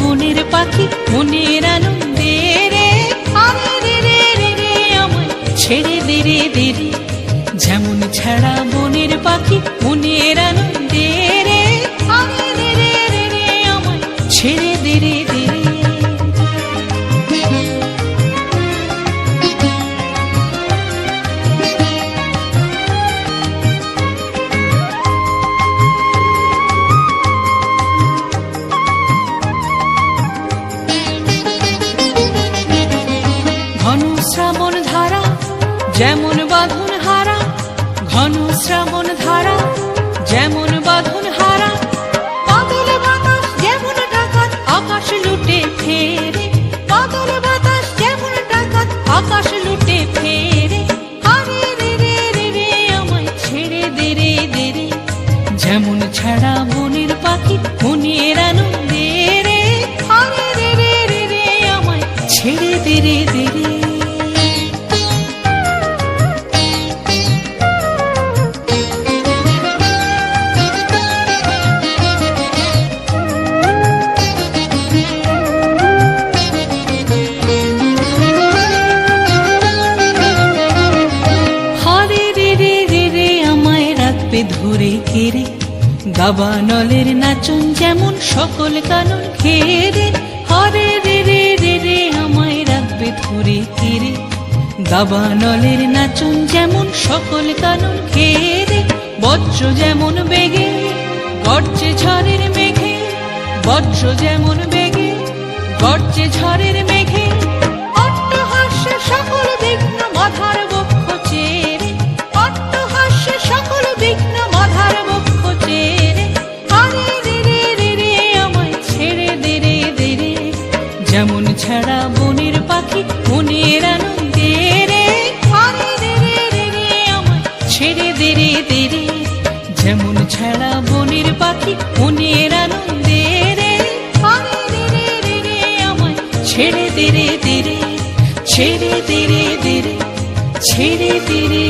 পাখি মনের আনন্দে রে। আরে রে রে রে রে, আমায় ছেড়ে দে রে, দে যেমন ছাড়া বনের পাখি মনের যেমন বাঁধন হারা ঘন শ্রাবণ ধারা যেমন বাঁধন হারা। বাদল বাতাস যেমন ডাকাত আকাশ লুটে ফেরে। বাদল বাতাস যেমন ডাকাত আকাশ লুটে ফেরে। আরে রে রে রে রে আমায় ছেড়ে দে রে দে রে। যেমন ছাড়া বনের পাখি মনের আনন্দে রে। আরে রে রে রে রে আমায় ছেড়ে দে রে দে রে। ধরে কেড়ে দাবানলের নাচন যেমন সকল কানন ঘেরে হরে রে রে রে রে, আমায় রাখবে ধরে কেড়ে দাবানলের নাচন যেমন সকল কানন ঘেরে বজ্র যেমন বেগে, গর্জে ঝড়ের মেঘে। বজ্র যেমন বেগে, গর্জে ঝড়ের মেঘে ছাড়া বনের পাখি মনের আনন্দে রে। ছেড়ে দে রে যেমন ছাড়া বনের পাখি মনের আনন্দে রে। আরে রে রে রে রে, আমায় ছেড়ে দে রে ছেড়ে দে রে ছেড়ে দে রে।